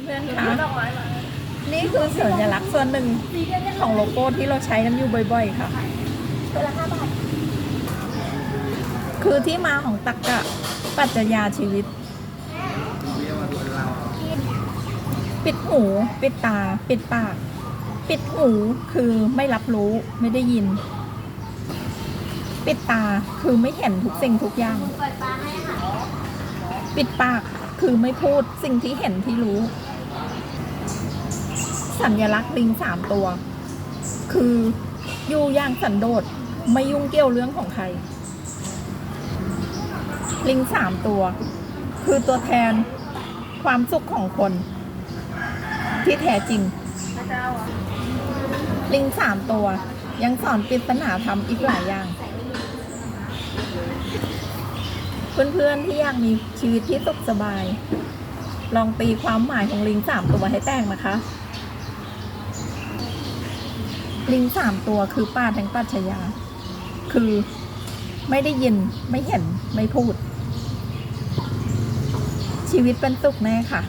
เพื่อนๆคะนี่คือสัญลักษณ์ส่วนหนึ่งของโลโก้ที่เราใช้กันอยู่บ่อย ๆ ค่ะตัวละห้าบาทคือที่มาของตักกะปัจจยาชีวิต ปิดหู ปิดตา ปิดปาก ปิดหูคือไม่รับรู้ไม่ได้ยิน ปิดตาคือไม่เห็นทุกสิ่งทุกอย่าง ปิดปาก คือไม่พูดสิ่งที่เห็นที่รู้ สัญลักษณ์ลิงสามตัว คืออยู่อย่างสันโดษไม่ยุ่งเกี่ยวเรื่องของใคร ลิงสามตัว คือตัวแทนความสุขของคน ที่แท้จริง ลิงสามตัว ยังสอนปริศนาธรรมอีกหลายอย่าง เพื่อนๆที่อยากมีชีวิตที่สุขสบาย ลองตีความหมายของลิงสามตัวให้แตกนะคะ ลิงสามตัวคือป้าแทงปัชญา คือไม่ได้ยินไม่เห็นไม่พูด ชีวิตเป็นสุขแน่ค่ะ